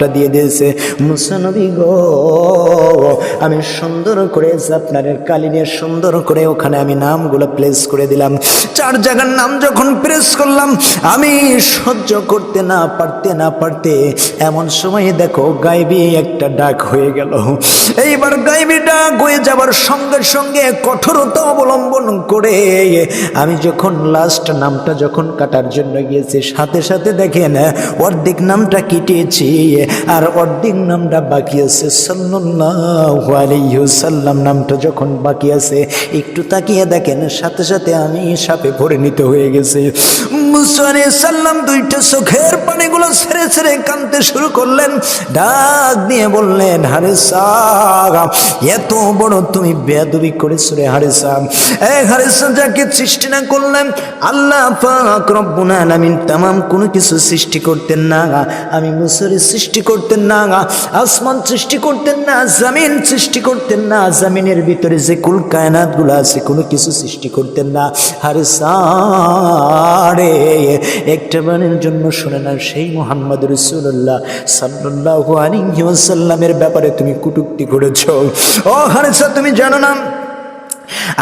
নামটা দিয়ে দিয়েছে মুসানবী গো, আমি সুন্দর করে আপনার কালিনের সুন্দর করে ওখানে আমি নামগুলো প্লেস করে দিলাম। চার জায়গার নাম যখন প্রেস করলাম, আমি সহ্য করতে না পারতে না পারতে এমন সময় দেখো গাইবি একটা ডাক হয়ে গেল। এইবার গাইবি ডাক হয়ে যাবার সঙ্গে সঙ্গে কঠোরতা অবলম্বন করে আমি যখন লাস্ট নামটা যখন কাটার জন্য গিয়েছি, সাথে সাথে দেখেন অর্ধেক নামটা কেটেছি। আর অর্ধেক নামটা বাকি আছে সাল্লাম নামটা যখন বাকি আছে, একটু তাকিয়ে দেখেন, সাথে সাথে আমি সাপে ভরে নিতে হয়ে গেছে। মুসা সাল্লাম দুইটা চোখের পানিগুলো ছেড়ে ছেড়ে কাঁদতে শুরু করলেন। ডাক দিয়ে বললেন হারেসা এত বড় তুমি বেয়াদবি করেছ রে হারেসা এ হারেসা যাকে সৃষ্টি না করলেন, আল্লাহ পাক রব্বুল আলামিন তামাম কোনো কিছু সৃষ্টি করতেন না। আমি মুসরে সৃষ্টি করতেন না, আসমান সৃষ্টি করতেন না, জামিন সৃষ্টি করতেন না, জামিনের ভিতরে যে কুল কায়নাতগুলো আছে কোনো কিছু সৃষ্টি করতেন না। হারেসা রে একটা বারের জন্য শুনে না সেই মোহাম্মদ রসুল্লাহ সাল্লাহ ওয়াসাল্লামের ব্যাপারে তুমি কুটুক্তি করেছ। ও হারেসা, তুমি জানো না?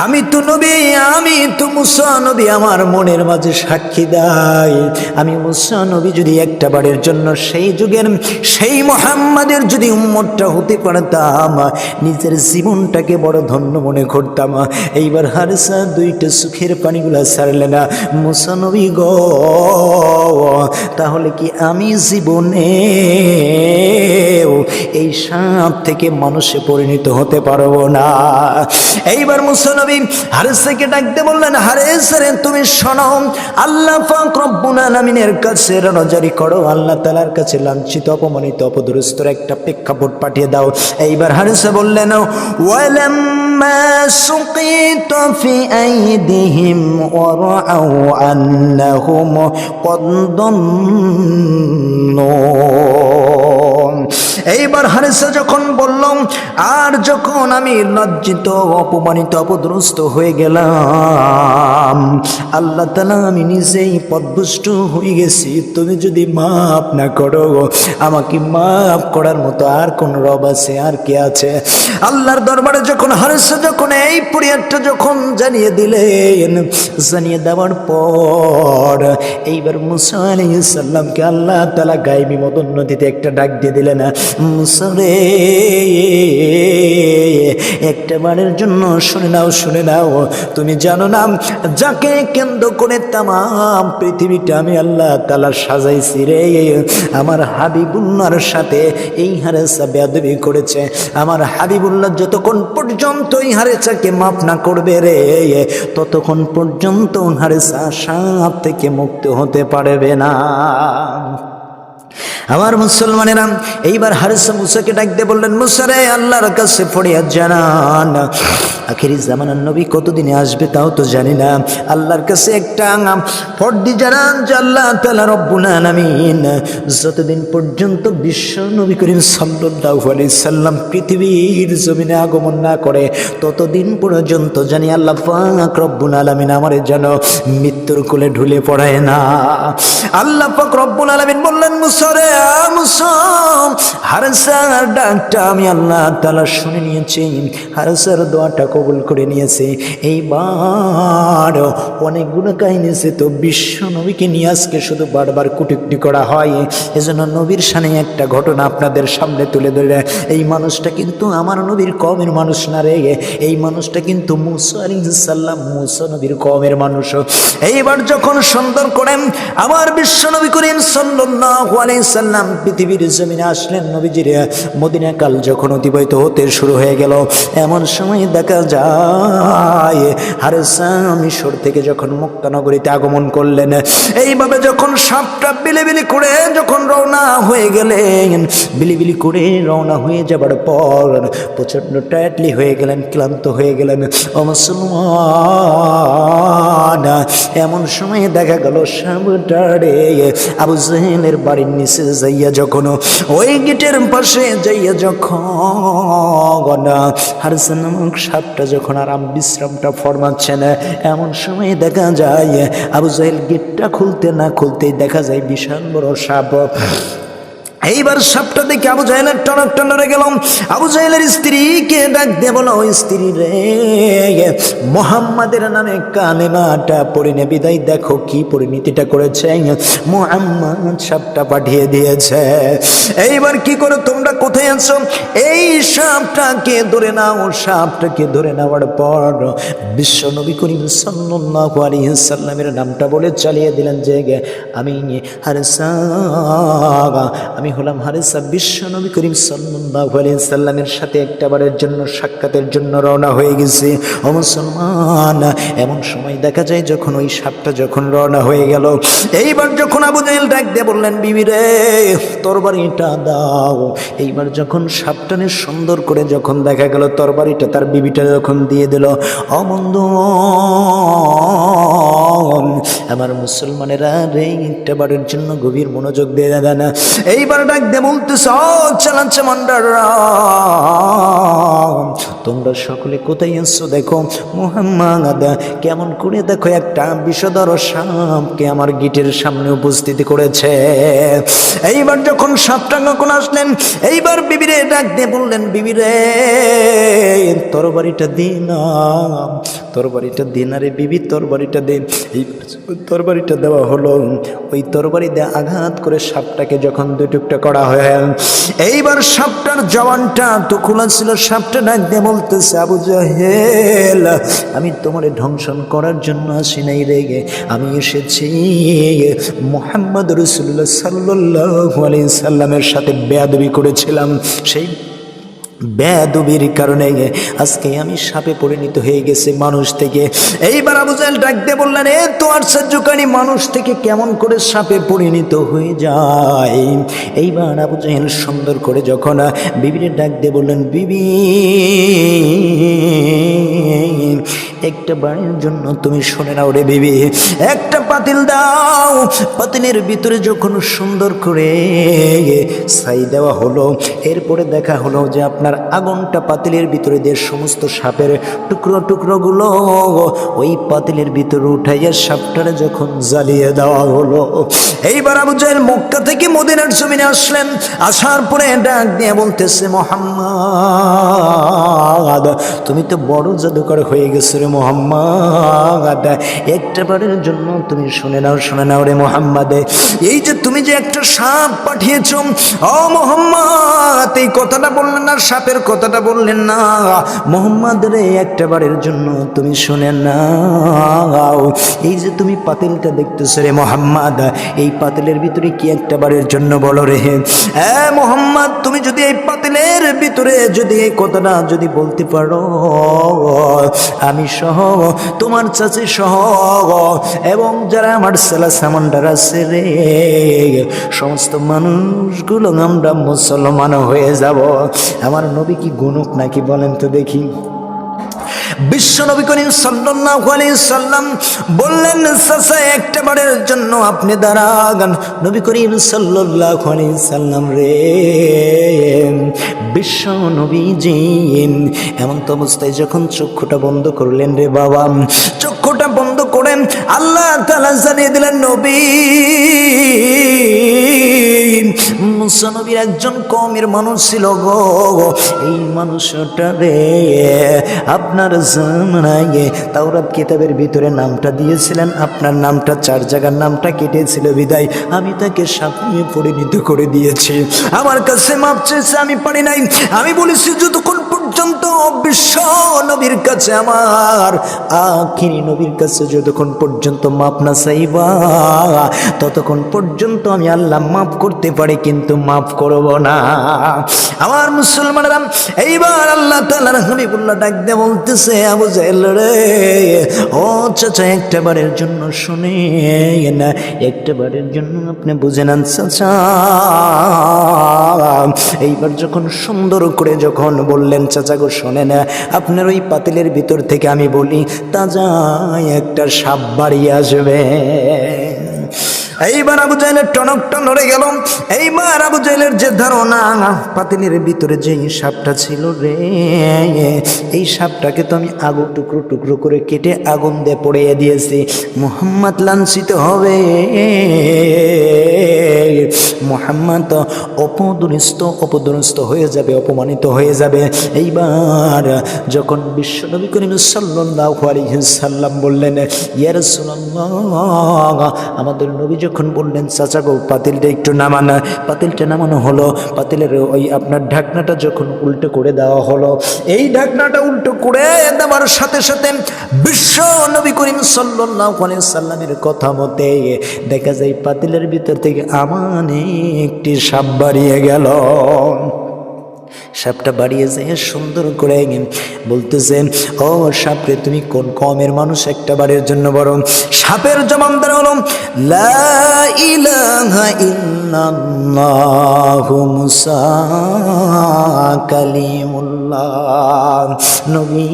আমি তো নবী, আমি তো মুসা নবী, আমার মনের মাঝে সাক্ষী দেয়। আমি মুসা নবী যদি একটা বারের জন্য সেই যুগের, সেই মোহাম্মদের যদি উম্মতটা হতে পারতাম, নিজের জীবনটাকে বড় ধন্য মনে করতাম। এইবার হারেসা দুইটা সুখের পানিগুলা ছাড়লে না, মুসা নবী গ, তাহলে কি আমি জীবনে এই সাপ থেকে মানুষে পরিণত হতে পারব না? এইবার মুসনবী হারেসাকে ডাকতে বললেন হারেস রে তুমি শোনো আল্লাহ পাক রব্বুল আলামিনের কাছে রণজারি করো আল্লাহ তাআলার কাছে লাঞ্ছিত অপমানিত অপদরস্তর একটা প্রেক্ষাপট পাঠিয়ে দাও এইবার হারেসা বললেন ওয়ালাম্মা সুকিত ফি আইদিহিম ওয়ারাউ আন্নাহুম قد ضلوا এইবার হারেসা যখন বললাম আর যখন আমি লজ্জিত, অপমানিত অপদ্রস্ত হয়ে গেলাম, আল্লাহ তালা আমি নিজেই পদভুষ্ট হয়ে গেছি। তুমি যদি মাফ না করো, আমাকে মাফ করার মতো আর কোন রব আছে, আর কে আছে? আল্লাহর দরবারে যখন হারেসা যখন এই পরিয়ারটা যখন জানিয়ে দিলেন, জানিয়ে দেওয়ার পর এইবার মুসা সাল্লামকে আল্লাহ তালা গাইবি মদন নদীতে একটা ডাক দিয়ে দিলেন মুসরে। একটা বারের জন্য শুনে নাও শুনে নাও। তুমি জানো না, যাকে কেন্দ্র করে তাম পৃথিবীটা আমি আল্লাহ তালা সাজাইছি রে। আমার হাবিবুল্লার সাথে এই হারেসা বেয়াদবি করেছে। আমার হাবিবুল্লাহ যতক্ষণ পর্যন্ত এই হারেসাকে মাফ না করবে রে, ততক্ষণ পর্যন্ত হারেসা সাপ থেকে মুক্ত হতে পারবে না। আমার মুসলমানেরা, এইবার হারেসা মুসাকে ডাকতে বললেন মুসারে আল্লাহর কাছে ফরিয়াদ জানান। আখেরি জামানার নবী কতদিনে আসবে তাও তো জানি না। আল্লাহর কাছে একটা ফর্দি জানান যে আল্লাহ তালা রব্বুল আলামিন, যতদিন পর্যন্ত বিশ্ব নবী করিম সাল্লাল্লাহু আলাইহি সাল্লাম পৃথিবীর জমিনে আগমন না করে, ততদিন পর্যন্ত জানি আল্লাহ পাক রব্বুল আলামিন আমার যেন মৃত্যুর কোলে ঢুলে পড়ায় না। আল্লাহ পাক রব্বুল আলামিন বললেন হারসার ডাকটা আমি আল্লাহ তালা শুনে নিয়েছি। দোয়াটা কবুল করে নিয়েছে। এইবার কাহিনী আছে, তো বিশ্ব নবীকে নিয়ে আজকে শুধু বারবার কুটুকুটি করা হয়। এজন্য নবীর একটা ঘটনা আপনাদের সামনে তুলে ধরে। এই মানুষটা কিন্তু আমার নবীর কমের মানুষ না রে। এই মানুষটা কিন্তু মুসা সাল্লাম মুসা নবীর কমের মানুষ। এইবার যখন সুন্দর করেন, আমার বিশ্ব নবী সাল্লাল্লাহু আলাইহি সাল্লাম পৃথিবীর জমিনে আসলেন নবীজির। মদিনা কাল যখন অতিবাহিত হতে শুরু হয়ে গেল, এমন সময় দেখা যায় হারেসা মিশর থেকে যখন মুক্তানগরীতে আগমন করলেন, এইভাবে যখন সাপটা বিলিবিলি করে যখন রওনা হয়ে গেলেন, বিলিবিলি করে রওনা হয়ে যাবার পর প্রচণ্ড টায়ার্ডলি হয়ে গেলেন, ক্লান্ত হয়ে গেলেন। ও এমন সময় দেখা গেল সাবটারে আবু জেহেলের বাড়ির নিচে যাইয়া যখন ওই গেটের পাশে যাইয়া যখন হারসেন নামক সাপটা যখন আরাম বিশ্রামটা ফরমাচ্ছে না এমন সময় দেখা যায় আবু জাহেল গেটটা খুলতে না খুলতেই দেখা যায় বিশাল বড় সাপ। এইবার সাপটা দেখে আবু জাহেলের টনক টনরে গেলাম। আবু জাহেলের স্ত্রীকে ডাক দিয়ে বলো, ওই স্ত্রী রে, মোহাম্মদের নামে কালেমাটা পড়িনে বিদায় দেখো কি পরিণতিটা করেছে। মোহাম্মদ সাপটা পাঠিয়ে দিয়েছে। এইবার কি করে, তোমরা কোথায় আছো? এই সাপটাকে ধরে নাও, সাপটাকে ধরে নেওয়ার পর বিশ্ব নবী করিম সাল্লাল্লাহু আলাইহি সাল্লামের নামটা বলে চালিয়ে দিলেন যে আমি হারেসা আমি হলাম হারেসা বিশ্ব নবী করিম সাল্লাল্লাহু আলাইহি সাল্লামের সাথে একটাবারের জন্য, সাক্ষাতের জন্য রওনা হয়ে গেছে। ও মুসলমান, এমন সময় দেখা যায় যখন ওই সাপটা যখন রওনা হয়ে গেল, এইবার যখন আবু জাহেল ডাক দিয়ে বললেন, বিবি রে, তরবারিটা দাও। এইবার যখন সাপটানে সুন্দর করে যখন দেখা গেল, তরবারিটা তার বিবিটা যখন দিয়ে দিল অমন্দ আমার মুসলমানেরা রে একটা বারের জন্য গভীর মনোযোগ দিয়ে দাদা না। এইবার ডাক দিয়ে সব চালাচ্ছে মান্ডাররা। তোমরা সকলে কোথায় এসছো দেখো, মোহাম্মদ, কেমন করে দেখো একটা বিষধর সাপকে আমার গিটের সামনে উপস্থিতি করেছে। এইবার যখন সাপটা কখন আসলেন, এইবার বিবিরে ডাক দিয়ে বললেন, বিবিরে, তরবারিটা দিন তরবারিটা দিন আরে বিবি, তরবারিটা দিন এই তরবারিটা দেওয়া হলো, ওই তরবারি দিয়ে আঘাত করে সাপটাকে যখন দুই টুকটা করা হয়, এইবার সাপটার জওয়ানটা তো খোলা ছিল, সাপটা ডাক দিয়ে বলতেছে, আবু জাহেল, আমি তোমার ধ্বংসন করার জন্য আসি নাই রেগে আমি এসেছি মোহাম্মদ রসুল্লাহ সাল্লাহ আলি সাল্লামের সাথে বেয়াদবি করেছিলাম। সেই বেদবির কারণে আজকে আমি সাপে পরিণত হয়ে গেছে মানুষ থেকে। এইবার আবু জাহেল ডাক দিয়ে বললেন, এ তো আশ্চর্যকারী মানুষ থেকে কেমন করে সাপে পরিণত হয়ে যায়? এইবার আবু জাহেল সুন্দর করে যখন বিবির ডাক দিয়ে বললেন, বিবি একটা বাড়ির জন্য তুমি শুনে নাও রে বিবি। একটা পাতিল দাও। পাতিলের ভিতরে যখন সুন্দর করে ছাই দেওয়া হলো, এরপরে দেখা হলো যে আপনার আগুনটা পাতিলের ভিতরে দিয়ে সমস্ত সাপের টুকরো টুকরোগুলো ওই পাতিলের ভিতরে উঠাইয়া সাপটারে যখন জ্বালিয়ে দেওয়া হলো, এইবার আবু জাহেল মক্কা থেকে মদিনার জমিনে আসলেন। আসার পরে ডাক দিয়ে বলতেছে, মোহাম্মদ, তুমি তো বড় জাদুকর হয়ে গেছো রে মোহাম্মদ। একটা বারের জন্য তুমি শুনে নাও শুনে নাও রে মোহাম্মদ। এই যে তুমি যে একটা সাপ পাঠিয়েছ, ও মোহাম্মদ, এই কথাটা বললেন না, সাপের কথাটা বললেন না। মোহাম্মদ রে একটা বারের জন্য তুমি শুনে নাও। এই যে তুমি পাতিলটা দেখতেছো রে মোহাম্মদ, এই পাতিলের ভিতরে কি একটা বারের জন্য বলো রে? হ্যাঁ মোহাম্মদ, তুমি যদি এই পাতিলের ভিতরে যদি এই কথাটা যদি বলতে পারো, আমি সহ, তোমার চাচি সহ, এবং যারা আমার সেলা সামান্ডার আছে রে, সমস্ত মানুষগুলো আমরা মুসলমান হয়ে যাব। আমার নবী কি গুনুক নাকি বলেন তো দেখি। বিশ্ব নবী করিম সাল্লাল্লাহু আলাইহি সাল্লাম বললেন, সাসা একটা বারের জন্য আপনি দাঁড়ান নবী করিম সাল্লাল্লাহু আলাইহি সাল্লাম রে বিশ্ব নবীজি এমন তো অবস্থায় যখন চক্ষুটা বন্ধ করলেন রে বাবা, চক্ষুটা বন্ধ করেন আল্লাহ তাআলা জানিয়ে দিলেন, নবী মুসা নবীর একজন কমের মানুষ ছিল গো। এই মানুষটা রে, আপনার জানায় তাওরাত কিতাবের ভিতরে নামটা দিয়েছিলেন। আপনার নামটা, চার জায়গার নামটা কেটেছিল বিদায়। আমি তাকে সাপিয়ে পরিণত করে দিয়েছি। আমার কাছে মাপ চেয়েছে, আমি পারি নাই। আমি বলেছি, যতক্ষণ পর্যন্ত বিশ্ব নবীর কাছে আমার, আখিরি নবীর কাছে যতক্ষণ পর্যন্ত মাপ না চাইবা, ততক্ষণ পর্যন্ত আমি আল্লাহ মাফ করতে পারি, কিন্তু মাফ করব না। আমার মুসলমানেরা, এইবার আল্লাহ তাআলা হাবিবুল্লাহ ডাক দিয়ে বলতেছে, আবু জাহেল রে, ও চাচা একটা বারের জন্য শুনে না একটা বারের জন্য আপনি বুঝে নেন চাচা। এইবার যখন সুন্দর করে যখন বললেন চাচা শোনে না, আপনার ওই পাতিলের ভিতর থেকে আমি বলি, তাজা একটা সাপ বাড়ি আসবে। এইবার আবু জাহেলের টনকটা নড়ে গেল। এইবার আবু জাহেলের যে ধারণা, পাতিলের ভিতরে যে সাপটা ছিল রে, এই সাপটাকে তো আমি আগুন টুকরো টুকরো করে কেটে আগুন দিয়ে পড়িয়ে দিয়েছি। মোহাম্মদ লাঞ্ছিত হবে। মোহাম্মদ অপদনিস্ত অপদনিস্ত হয়ে যাবে, অপমানিত হয়ে যাবে। এইবার যখন বিশ্বনবী করিম সাল্লাল্লাহু আলাইহি সাল্লাম বললেন, ইয়া রাসূলুল্লাহ, আমাদের নবী যখন বললেন, চাচা গো, পাতিলটা একটু নামানো। পাতিলটা নামানো হলো। পাতিলের ওই আপনার ঢাকনাটা যখন উল্টো করে দেওয়া হলো, এই ঢাকনাটা উল্টো করে দেওয়ার সাথে সাথে বিশ্ব নবী করিম সাল্লামের কথা মতে দেখা যায়, পাতিলের ভিতর থেকে আমান একটি সাপ বাড়িয়ে গেল। সাপটা বাড়িয়ে যায় সুন্দর করে বলতেছে, ও সাপরে, তুমি কোন কমের মানুষ একটা বাড়ির জন্য বড় সাপের জমানদার হলো। লা নবী।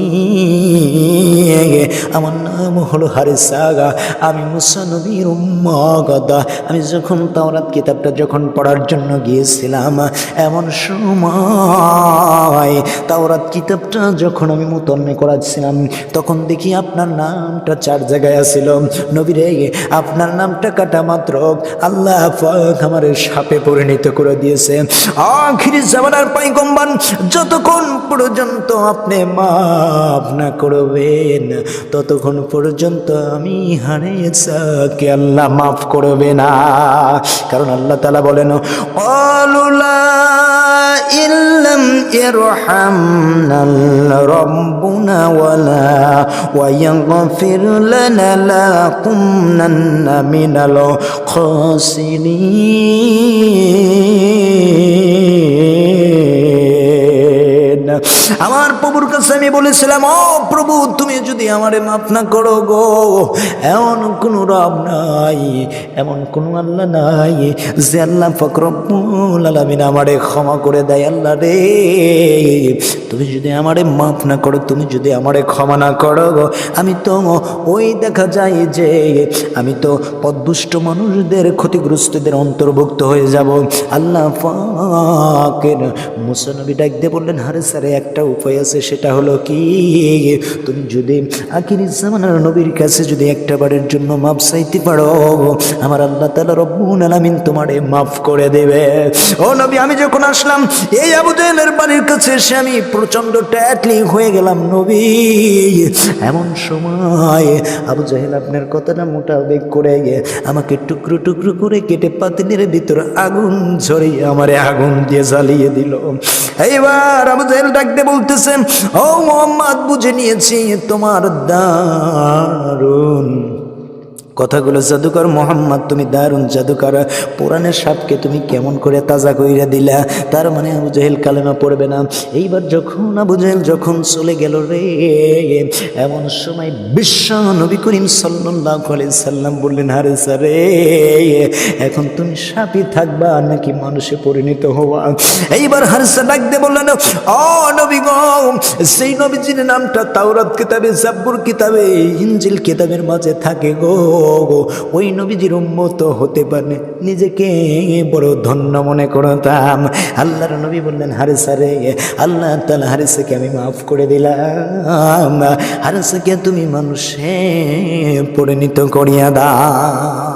আমার নাম হলো হারিসাগা। আমি মুসা নবীর উম্মগদা। আমি যখন তাওরাত কিতাবটা যখন পড়ার জন্য গিয়েছিলাম, এমন সময় তাওরাত কিতাবটা যখন আমি মুতন্নে করাচ্ছিলাম, তখন দেখি আপনার নামটা চার জায়গায় আসিল নবীরে আপনার নামটা কাটা মাত্র আল্লাহ পাক আমার সাপে পরিণত করে দিয়েছে। আখির জামানার পাইগম্বান যতক্ষণ পর্যন্ত আপনি মাফ না করবেন, ততক্ষণ পর্যন্ত আমি হারিয়েছাকে আল্লাহ মাফ করবে না। কারণ আল্লাহ তালা বলেন, অলুলা إن لم يرحمنا ربنا ولا ويغفر لنا لكنن من الخاسرين. আমার প্রভুর কাছে আমি বলেছিলাম, ও প্রভু, তুমি যদি আমারে মাফ না করো গো, এমন কোনো রব নাই, এমন কোনো আল্লাহ নাই যে আল্লাহ ফকরবুল আলমিন আমারে ক্ষমা করে দেয়। আল্লাহ রে, তুমি যদি আমারে মাফ না করো, তুমি যদি আমারে ক্ষমা না করো গো, আমি তো ওই দেখা যায় যে আমি তো পদদুষ্ট মানুষদের ক্ষতিগ্রস্তদের অন্তর্ভুক্ত হয়ে যাব। আল্লাহ ফাকের মুসানবী ডাক দিয়ে বললেন, হারে স্যারে একটা উপায় আছে, সেটা হলো কি? তুমি যদি আখির জামানার নবীর কাছে যদি একটা বারের জন্য মাপ চাইতে পারো, আমার আল্লাহ তালা রব্বুল আলামিন তোমারে মাফ করে দেবে। ও নবী, আমি যখন আসলাম, এই আবু জাহেলের বাড়ির কাছে এসে আমি প্রচণ্ড ট্যাটলি হয়ে গেলাম, নবী। এমন সময় আবু জাহেল আপনার কথাটা মোটাবেক করে গিয়ে আমাকে টুকরো টুকরো করে কেটে পাতিলের ভিতর আগুন ঝরিয়ে আমারে আগুন দিয়ে জ্বালিয়ে দিল। এইবার আবু জাহেল ডাকতে বলতেছেন ও মোহাম্মদ বুঝে নিয়েছি তোমার দারুণ কথাগুলো জাদুকর মোহাম্মদ, তুমি দারুণ জাদুকর। পুরাণের সাপকে তুমি কেমন করে তাজা কইরা দিলা? তার মানে আবু জাহেল কালেমা পড়বে না। এইবার যখন আবু জাহেল যখন চলে গেল রে, এমন সময় বিশ্ব নবী করিম আলাইহি সাল্লাম বললেন হারে সারে এখন তুমি সাপই থাকবা নাকি মানুষে পরিণত হওয়া? এইবার হারসা ডাক দিয়ে বললেন, ও নবী গো, সেই নবীজির নামটা তাওরাত কিতাবে, জাব্বুর কিতাবে ইঞ্জিল কিতাবের মাঝে থাকে গো। ওই নবীজির উম্মত হতে পারে নিজেকে বড় ধন্য মনে করতাম। আল্লাহর নবী বললেন হারে সারে আল্লাহ তালা হারেসাকে আমি মাফ করে দিলাম। হারেসাকে তুমি মানুষে পরিণত করিয়া দাও।